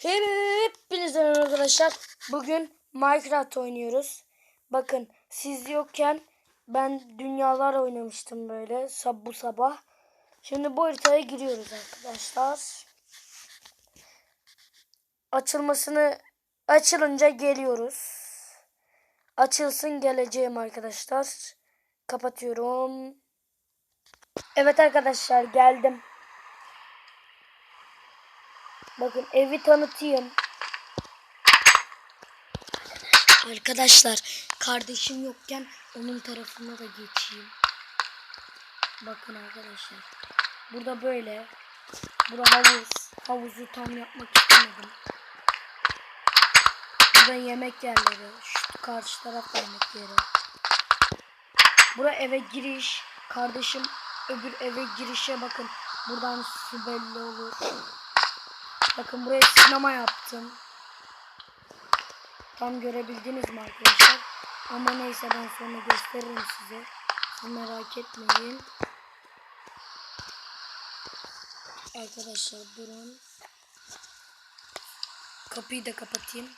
Hepinize arkadaşlar. Bugün Minecraft oynuyoruz. Bakın siz yokken ben dünyalar oynamıştım böyle sab bu sabah. Şimdi bu haritaya giriyoruz arkadaşlar. Açılmasını açılınca geliyoruz. Açılsın geleceğim arkadaşlar. Kapatıyorum. Evet arkadaşlar geldim. Bakın evi tanıtayım. Arkadaşlar kardeşim yokken onun tarafına da geçeyim. Bakın arkadaşlar. Burada böyle. Burada havuz. Havuzu tam yapmak istemedim. Burada yemek yerleri. Şu karşı taraf yemek yeri. Bura eve giriş. Kardeşim öbür eve girişe bakın. Buradan su belli olur. Bakın buraya sinema yaptım. Tam görebildiniz mi arkadaşlar? Ama neyse ben sonra gösteririm size. Siz merak etmeyin. Arkadaşlar durun. Kapıyı da kapatayım.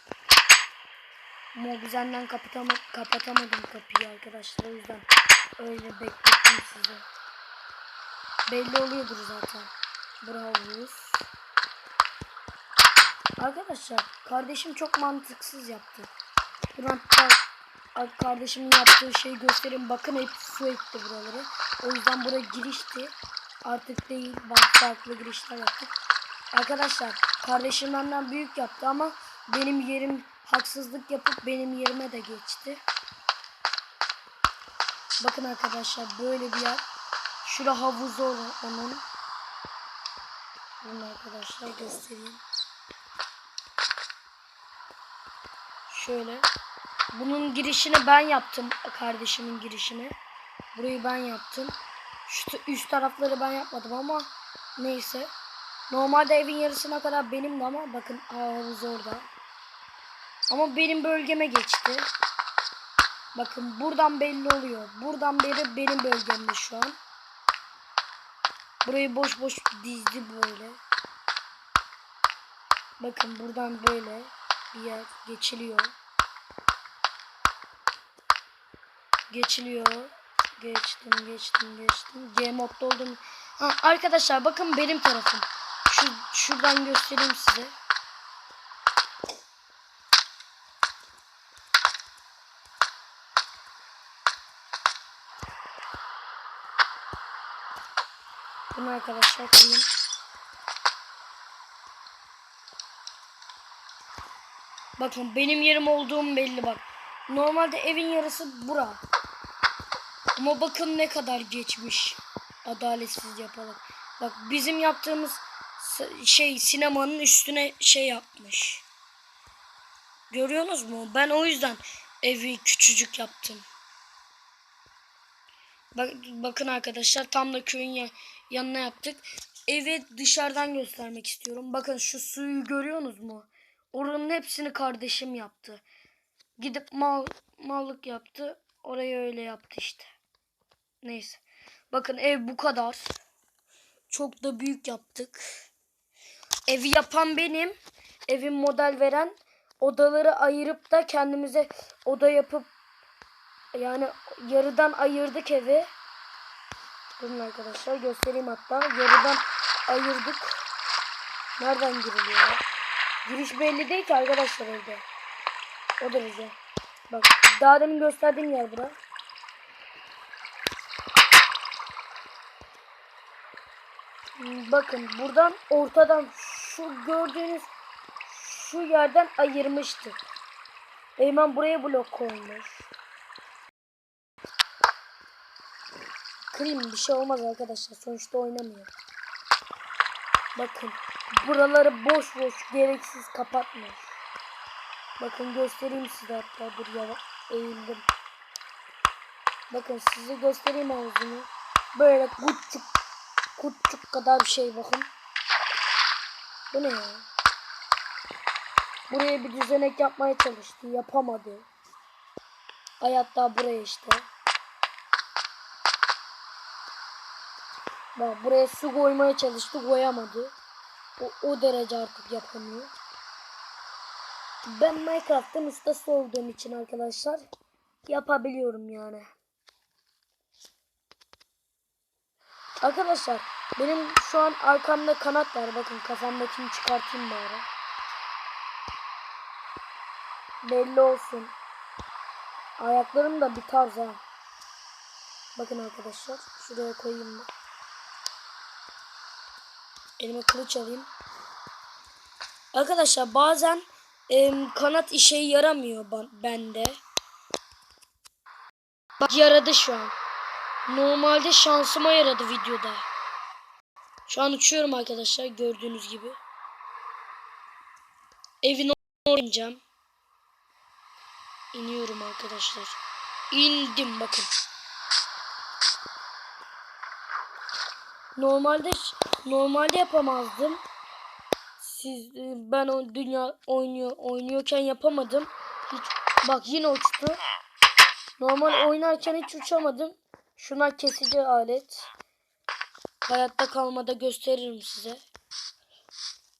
Mobizen'den kapatama kapatamadım kapıyı arkadaşlar. O yüzden öyle beklettim sizi. Belli oluyordur zaten. Bravo. Arkadaşlar kardeşim çok mantıksız yaptı. Dur hatta kardeşimin yaptığı şeyi göstereyim. Bakın hep su etti buraları. O yüzden buraya girişti. Artık değil. Farklı girişler yaptık. Arkadaşlar kardeşim benden büyük yaptı ama benim yerim haksızlık yapıp benim yerime de geçti. Bakın arkadaşlar böyle bir yer. Şura havuzu onun. Bunu arkadaşlar göstereyim. Şöyle. Bunun girişini ben yaptım. Kardeşimin girişini. Burayı ben yaptım. Şu üst tarafları ben yapmadım ama neyse. Normalde evin yarısına kadar benimdi ama bakın havuz orada. Ama benim bölgeme geçti. Bakın buradan belli oluyor. Buradan beri benim bölgemde şu an. Burayı boş boş dizdi böyle. Bakın buradan böyle bir yer geçiliyor. Geçiliyor. Geçtim, geçtim, geçtim. G modda oldum. Ha, arkadaşlar bakın benim tarafım. Şu şuradan göstereyim size. Bunu arkadaşlar koyayım. Bakın benim yerim olduğum belli bak. Normalde evin yarısı bura. Ama bakın ne kadar geçmiş. Adaletsiz yaparak. Bak bizim yaptığımız şey sinemanın üstüne şey yapmış. Görüyorsunuz mu? Ben o yüzden evi küçücük yaptım. Bak, bakın arkadaşlar tam da köyün ya- yanına yaptık. Evi dışarıdan göstermek istiyorum. Bakın şu suyu görüyorsunuz mu? Oranın hepsini kardeşim yaptı. Gidip mal mallık yaptı. Orayı öyle yaptı işte. Neyse. Bakın ev bu kadar. Çok da büyük yaptık. Evi yapan benim. Evin model veren. Odaları ayırıp da kendimize oda yapıp yani yarıdan ayırdık evi. Durun arkadaşlar göstereyim hatta. Yarıdan ayırdık. Nereden giriliyor? Giriş belli değil ki arkadaşlar evde. O derece. Bak daha demin gösterdiğim yer bura. Bakın buradan ortadan şu gördüğünüz şu yerden ayırmıştık. Eymen buraya blok koymuş. Kırayım bir şey olmaz arkadaşlar. Sonuçta oynamıyor. Bakın buraları boş boş gereksiz kapatmış. Bakın göstereyim size hatta dur ya eğildim. Bakın size göstereyim havuzunu. Böyle küçük küçük kadar bir şey bakın. Bu ne ya? Buraya bir düzenek yapmaya çalıştı. Yapamadı. Hayatta buraya işte. Bak buraya su koymaya çalıştı. Koyamadı. O, o derece artık yapamıyor. Ben Minecraft'ın ustası olduğum için arkadaşlar yapabiliyorum yani. Arkadaşlar benim şu an arkamda kanat var. Bakın kafamdakini çıkartayım bari. Belli olsun. Ayaklarım da bir tarz ha. Bakın arkadaşlar. Şuraya koyayım mı? Elime kılıç alayım. Arkadaşlar bazen em, kanat işe yaramıyor bende. Bak yaradı şu an. Normalde şansıma yaradı videoda. Şu an uçuyorum arkadaşlar gördüğünüz gibi. Evin oraya. İniyorum arkadaşlar. İndim bakın. Normalde normalde yapamazdım. Siz e, ben o dünya oynuyor oynuyorken yapamadım. Hiç bak yine uçtu. Normal oynarken hiç uçamadım. Şuna kesici alet. Hayatta kalmada gösteririm size.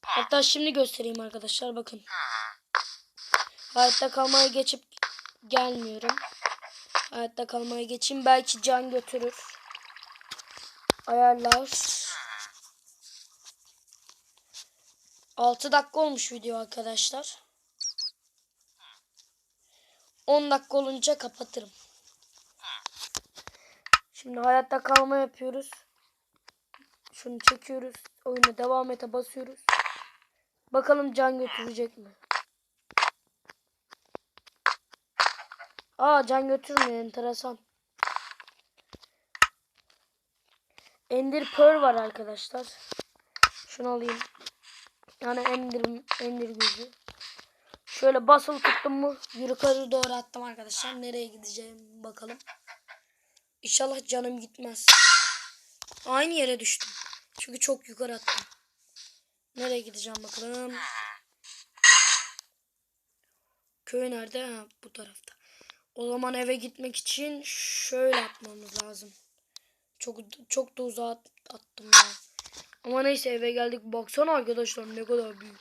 Hatta şimdi göstereyim arkadaşlar bakın. Hayatta kalmaya geçip gelmiyorum. Hayatta kalmaya geçeyim belki can götürür. Ayarlar. 6 dakika olmuş video arkadaşlar. 10 dakika olunca kapatırım. Şimdi hayatta kalma yapıyoruz. Şunu çekiyoruz. Oyuna devam ete basıyoruz. Bakalım can götürecek mi? Aa can götürmüyor enteresan. Ender Pearl var arkadaşlar. Şunu alayım. Yani Ender, Ender gözü. Şöyle basılı tuttum mu yukarı doğru attım arkadaşlar. Nereye gideceğim bakalım. İnşallah canım gitmez. Aynı yere düştüm. Çünkü çok yukarı attım. Nereye gideceğim bakalım. Köy nerede? Ha, bu tarafta. O zaman eve gitmek için şöyle atmamız lazım. Çok çok da uzağa at- attım ya. Ama neyse eve geldik. Baksana arkadaşlar ne kadar büyük.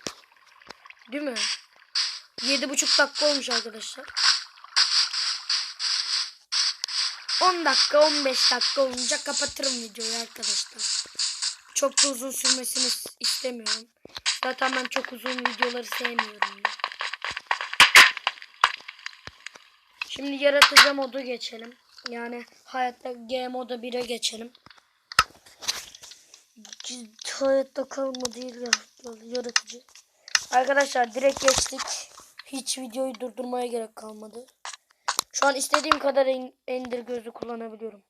Değil mi? Yedi buçuk dakika olmuş arkadaşlar. 10 dakika 15 dakika olunca kapatırım videoyu arkadaşlar. Çok da uzun sürmesini is- istemiyorum. Zaten ben çok uzun videoları sevmiyorum. ya. Şimdi yaratıcı modu geçelim. Yani hayatta G moda 1'e geçelim. Hayatta kalma değil ya. Yaratıcı. Arkadaşlar direkt geçtik. Hiç videoyu durdurmaya gerek kalmadı. Şu an istediğim kadar en- ender gözü kullanabiliyorum.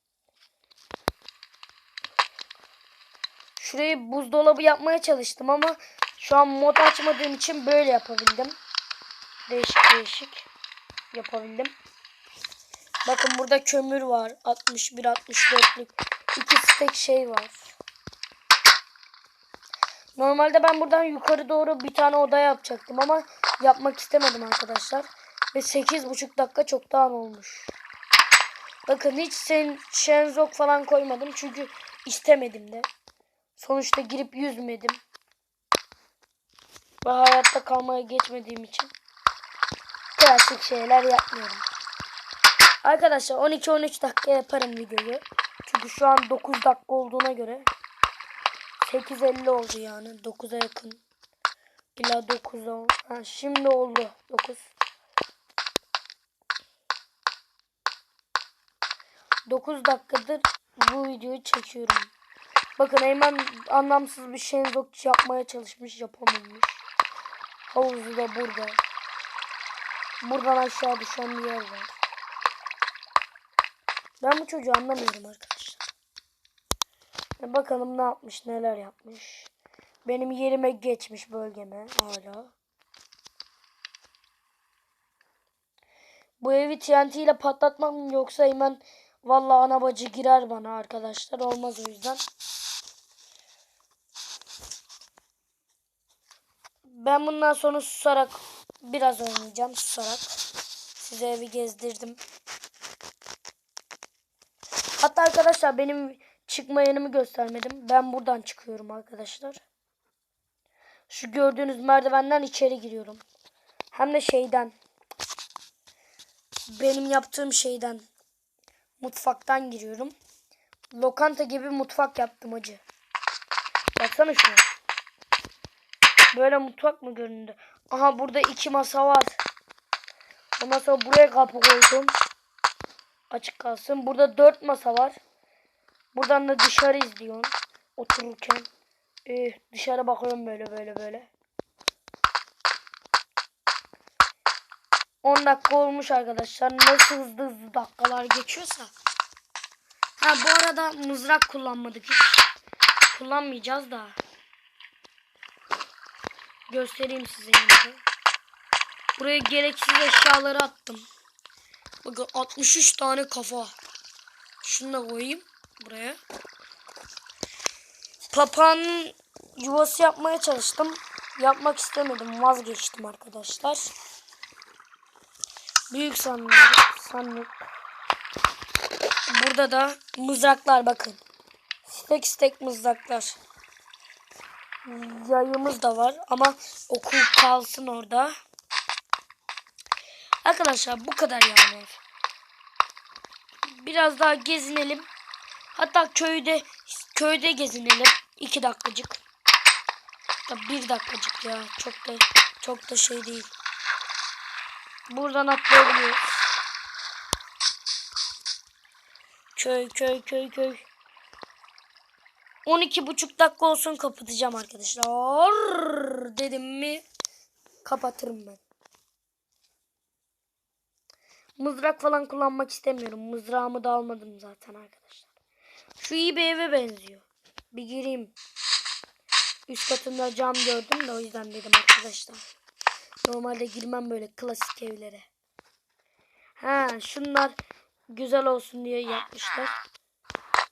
Şurayı buzdolabı yapmaya çalıştım ama şu an mod açmadığım için böyle yapabildim. Değişik değişik yapabildim. Bakın burada kömür var. 61 64'lük. iki stek şey var. Normalde ben buradan yukarı doğru bir tane oda yapacaktım ama yapmak istemedim arkadaşlar. Ve 8,5 dakika çoktan olmuş. Bakın hiç sen şenzok falan koymadım çünkü istemedim de. Sonuçta girip yüzmedim. Ve hayatta kalmaya geçmediğim için klasik şeyler yapmıyorum. Arkadaşlar 12-13 dakika yaparım videoyu. Çünkü şu an 9 dakika olduğuna göre 8.50 oldu yani. 9'a yakın. İlla 9'a. Ha, şimdi oldu. 9. 9 dakikadır bu videoyu çekiyorum. Bakın Eymen anlamsız bir şenzok yapmaya çalışmış yapamamış. Havuzu da burada. Buradan aşağı düşen bir yer var. Ben bu çocuğu anlamıyorum arkadaşlar. E bakalım ne yapmış, neler yapmış. Benim yerime geçmiş bölgeme hala. Bu evi TNT ile patlatmam yoksa hemen vallahi ana bacı girer bana arkadaşlar. Olmaz o yüzden. Ben bundan sonra susarak biraz oynayacağım susarak. Size evi gezdirdim. Hatta arkadaşlar benim çıkma yerimi göstermedim. Ben buradan çıkıyorum arkadaşlar. Şu gördüğünüz merdivenden içeri giriyorum. Hem de şeyden. Benim yaptığım şeyden. Mutfaktan giriyorum. Lokanta gibi mutfak yaptım acı. Baksana şuna. Böyle mutfak mı göründü? Aha burada iki masa var. Ondan sonra buraya kapı koydum. Açık kalsın. Burada dört masa var. Buradan da dışarı izliyorsun. Otururken. Ee, dışarı bakıyorum böyle böyle böyle. 10 dakika olmuş arkadaşlar. Nasıl hızlı hızlı dakikalar geçiyorsa. Ha bu arada mızrak kullanmadık hiç. Kullanmayacağız da. Göstereyim size de. Buraya gereksiz eşyaları attım. Bakın 63 tane kafa. Şunu da koyayım buraya. Papağanın yuvası yapmaya çalıştım. Yapmak istemedim. Vazgeçtim arkadaşlar. Büyük sandık. sandık. Burada da mızraklar bakın. Stek stek mızraklar. Yayımız da var ama okul kalsın orada. Arkadaşlar bu kadar yani. Biraz daha gezinelim. Hatta köyde köyde gezinelim. iki dakikacık. Ya bir dakikacık ya. Çok da çok da şey değil. Buradan atlayabiliyoruz. Köy köy köy köy. 12 buçuk dakika olsun kapatacağım arkadaşlar. Dedim mi kapatırım ben. Mızrak falan kullanmak istemiyorum. Mızrağımı da almadım zaten arkadaşlar. Şu iyi bir eve benziyor. Bir gireyim. Üst katında cam gördüm de o yüzden dedim arkadaşlar. Normalde girmem böyle klasik evlere. Ha şunlar güzel olsun diye yapmışlar.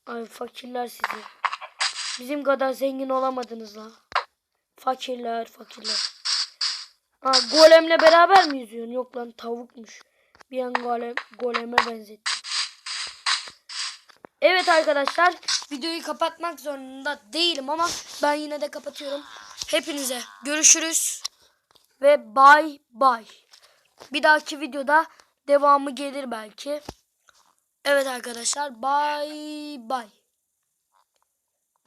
Ay fakirler sizi. Bizim kadar zengin olamadınız la. Fakirler fakirler. Ha golemle beraber mi yüzüyorsun? Yok lan tavukmuş. Bir an golem, goleme benzettim. Evet arkadaşlar videoyu kapatmak zorunda değilim ama ben yine de kapatıyorum. Hepinize görüşürüz ve bye bye. Bir dahaki videoda devamı gelir belki. Evet arkadaşlar bye bye.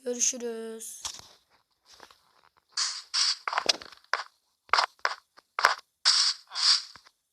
Görüşürüz.